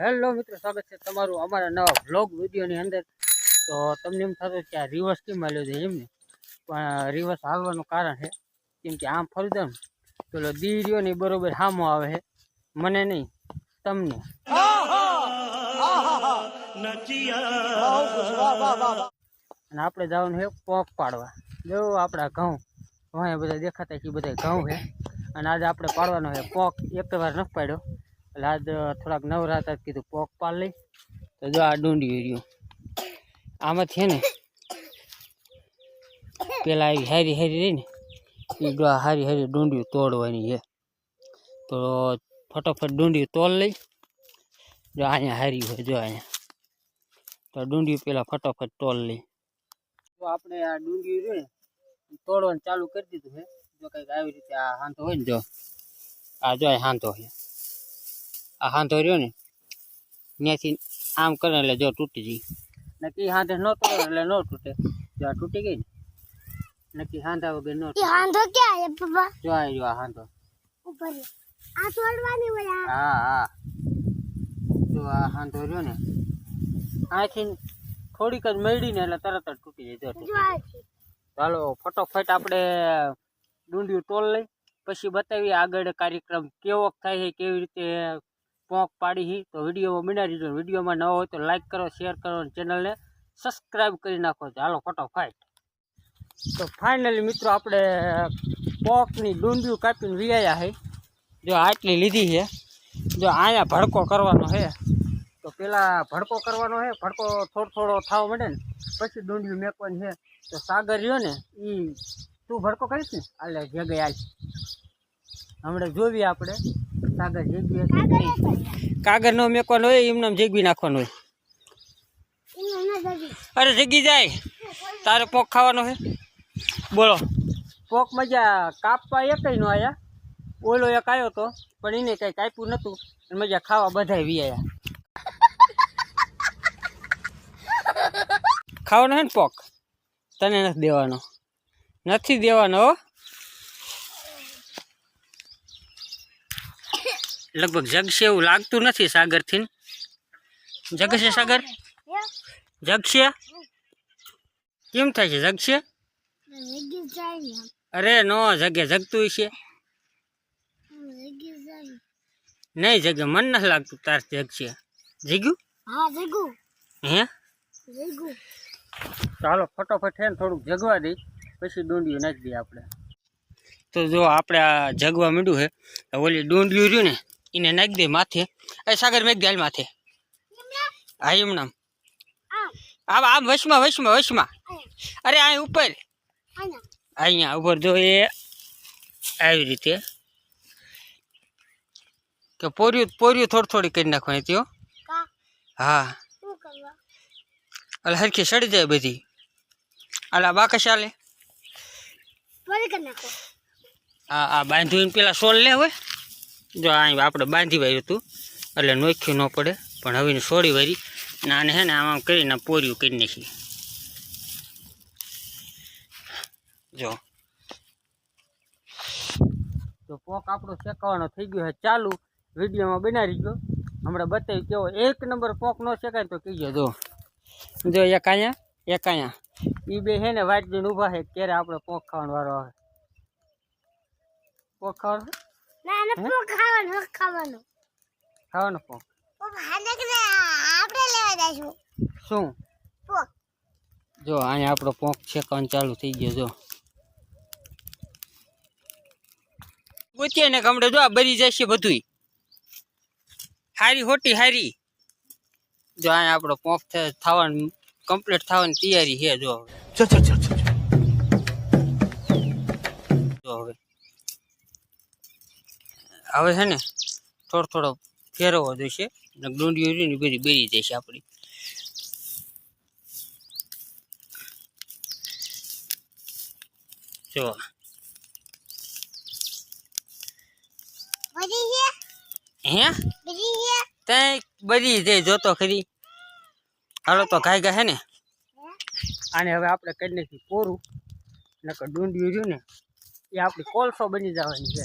Hello મિત્રો, સ્વાગત છે તમારું અમારા નવા બ્લોગ વિડીયોની અંદર. તો તમને એમ થતું કે આ રિવર્સ કેમ આવ્યો છે એમને? પણ રિવર્સ હાલવાનું કારણ છે, કેમ કે આમ ફરી દઉં પેલો દી ને બરોબર સામો આવે છે. મને નહીં, તમને. અને આપણે જવાનું છે પોક પાડવા. જો આપણા ઘઉં અહીંયા બધા દેખાતા છે બધા ઘઉં છે. અને આજે આપણે પાડવાનો છે પોક એક વાર નથી પાડ્યો. એટલે આજ થોડાક નવરા હતા કીધું, પોક પાડ લઈ તો જો આ ડુંડી રહ્યું આમાં છે ને, પેલા એવી હારી હારી રહી ને, એ હારી હારી ડુંડિયું તોડવાની છે. તો ફટોફટ ડુંડિયું તોડ લઈ, જો અહીંયા હારી હોય, જો અહીંયા. તો ડુંડિયું પેલા ફટોફટ તોડ લઈ. તો આપણે આ ડુંડિયું રહ્યું ને તોડવાનું ચાલુ કરી દીધું છે. જો કંઈક આવી રીતે આ હાંધો હોય ને, જો. આ જો હાંધો છે. આ હાંધો રહ્યો ને ત્યાંથી આમ કરે એટલે જો તૂટી જઈ નક્કી હાંધે ન તૂટે એટલે ન તૂટે. જો આ તૂટી ગઈ ને નક્કી હાંધા વગર ન તૂટે. હાંધો ક્યાં હે પપ્પા? જો આ જો આ હાંધો. ઉપર આ તોડવાની હોય હા હા. જો આ હાંધો રહ્યો ને આથી થોડીક જ મેળીને એટલે તરત જ તૂટી જાય જો ચાલો ફટોફટ આપણે ડુંડિયું ટોલ લઈ. પછી બતાવીએ આગળ કાર્યક્રમ કેવો થાય છે કેવી રીતે પોંક પાડી હી, તો વિડીયોમાં મીનારી દીધો. વિડીયોમાં ન હોય તો લાઇક કરો શેર કરો ચેનલને સબસ્ક્રાઈબ કરી નાખો. ચાલો ફાઇટ તો ફાઇનલી મિત્રો, આપણે પોંકની ડુંડિયું કાપીને વિયાયા છે જો આટલી લીધી છે જો અહીંયા ભડકો કરવાનો છે તો પેલા ભડકો કરવાનો છે ભડકો થોડો થોડો થવા માંડે ને, પછી ડુંડિયું મેકવાની છે તો સાગર રહ્યો ને એ તું ભડકો કરીશ ને? જગે આજ. હમણાં જોવી આપણે. કાગર જેગવી કાગર નો મેકવાનો હોય એમને જેગવી નાખવાનો હોય. અરે જગી જાય. તારે પોક ખાવાનો છે બોલો. પોક મજા કાપવા એકય નો આયા. ઓલો એક આવ્યો તો પણ એને કઈ કાપ્યું નતું. મજા ખાવા બધા વિયા ખાવાનો હે ને પોક? તને નથી દેવાનો. નથી દેવાનો લગભગ જગશે એવું લાગતું નથી સાગરથી. જગશે સાગર? જગશે કેમ થાય છે? જગશે અરે નો, જગે જગતું છે નહીં, જગે મન નથી લાગતું તાર જગશે જગ્યું? હે? ચાલો, ફટોફટ છે થોડુંક જગવા દઈ, પછી ડુંડિયું નાખી દઈએ આપણે. તો જો, આપણે આ જગવા માંડ્યું છે ઓલી ડુંડિયું રહ્યું ને એને નાખી દે માથે. એ સાગર મેઘ ગાલ માથે. હા એમનામ આમ આમ વશમાં વશમાં વશમાં. અરે આ ઉપર. અહીંયા ઉપર જો એ આવી રીતે. કે પોર્યું પોર્યું થોડી થોડી કરી નાખવાની ત્યો હા. અલ હરખી સડી જાય બધી. અલા બાકા ચાલે. હા હા બાંધવીને પેલા સોલ લે હોય. જો અહીં આપણે બાંધી વાર્યું હતું, એટલે નોખ્યું ન પડે, પણ હવે એને સોળી વારી, ને આને છે ને આમ કરીને પોર્યું કરી નાખી જો. તો પોક આપણો શેકાવાનો થઈ ગયો છે, ચાલુ. વિડીયોમાં બનાવી ગયો. હમણાં બતાવી કેવો એક નંબર પોક ન શેકાય તો કહીજો, જો. જો, એક અહીંયા એક અહીંયા. એ બે છે ને વાટ જઈને ઊભા છે, ક્યારે આપણે પોક ખાવાનો વારો આવે. પોક ખાવાનો? ના પોક જો અહીંયા આપણો પોક છે કણ ચાલુ થઈ ગયો જો. ગુતિયાને કમડે જો આ બરી જશે બધુંય. હારી હોટી હારી. જો અહીંયા આપણો પોક થવાનું કમ્પ્લીટ થવાની તૈયારી છે જો. ચલ ચલ ચલ. હવે છે ને થોડો થોડો ફેરવવો જોઈશે અને ડુંડીઓ ઉડીને બધી બેરી જશે આપણી. જો. હે? ત્યાં બધી જાય જોતો ખરી. હાલો તો ગાય ગા હે ને. આને હવે આપણે કરી નાખી કોરું. નકર ડુંડિયું રહ્યું ને એ આપણી કોલસો બની જવાની છે.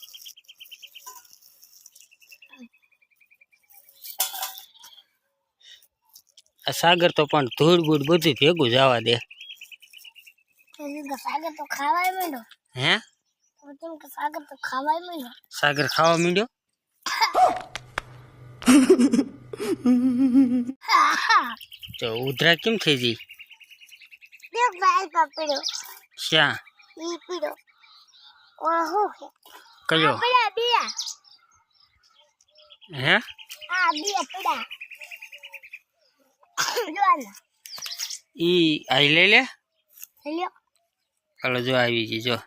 આ સાગર તો પણ ધૂળ બૂળ બધું ભેગું જવા દે. સાગર તો ખાવાય માંડો હે? સાગર તો ખાવાય માંડો સાગર ખાવા માંડ્યો? તો ઉધરા કેમ થઈ ગઈ? શ્યાં? કયો? હે? આ પીડા. ઈ આઈ લે. લ્યો. ચાલો જો આવી ગઈ જો.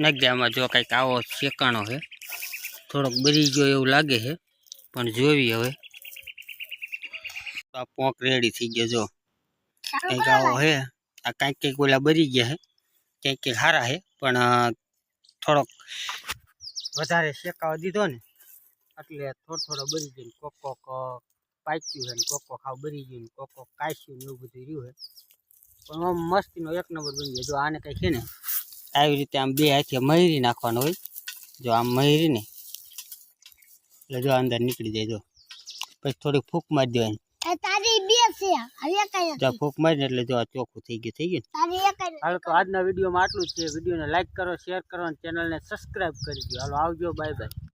નગ્યામાં જો કંઈક આવો શેકાણો છે. થોડોક બરી ગયો એવું લાગે છે પણ જોવી હવે. આ પોંક રેડી થઈ ગયો જો. કંઈક આવો છે. આ કાંઈક કંઈક ઓલા બરી ગયા છે. કંઈક કંઈક સારા છે પણ થોડોક વધારે શેકાવા દીધો ને. એટલે થોડો થોડો બરી ગયો કોક કોક પાક્યું છે ને કોક કોક બરી ગયું ને કોક કોક કાચ્યું ને એવું બધું રહ્યું છે પણ આમ મસ્તીનો એક નંબર બની ગયો. જો આને કંઈ છે ને આવી રીતે આમ બે હાથે મહેરી નાખવાનો હોય. જો આમ મહેરી ને એટલે જો અંદર નીકળી જાય જો. પછી થોડીક ફૂંક મારી દેવાની. ફૂંક મારીને એટલે જો આ ચોખ્ખું થઈ ગયું થઈ ગયું હાલો તો આજના વિડીયોમાં આટલું જ છે. વિડીયોને લાઈક કરો શેર કરો અને ચેનલને સબસ્ક્રાઈબ કરી દો હાલો આવજો બાય બાય